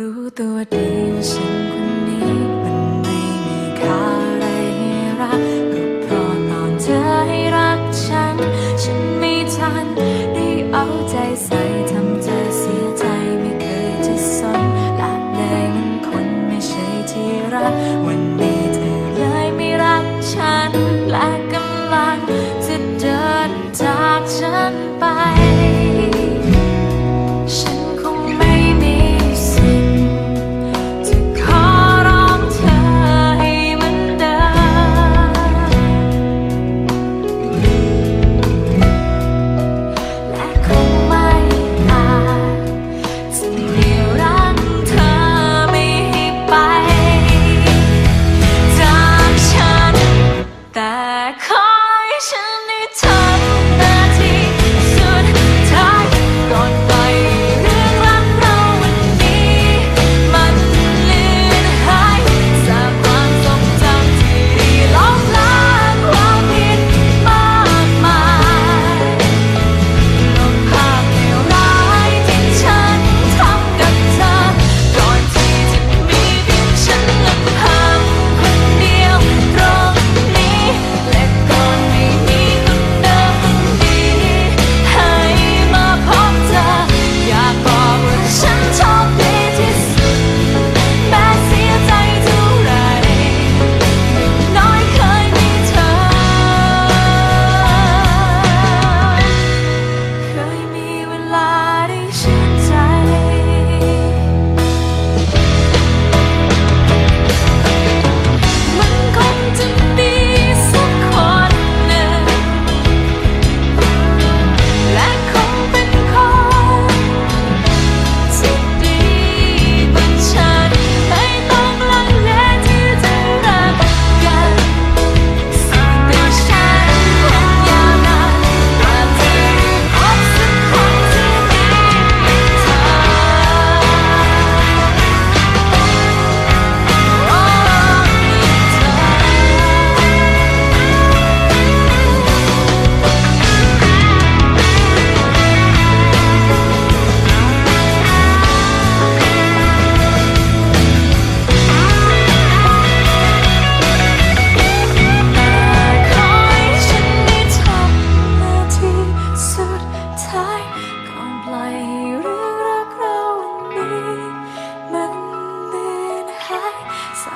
รู้ตัวดีฉัน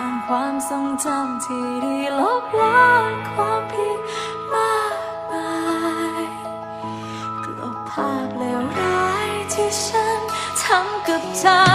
างความทรงจำที่ดีลบล้างความผิดมากมายกลบภาพเลวร้ายที่ฉันทำกับเธอ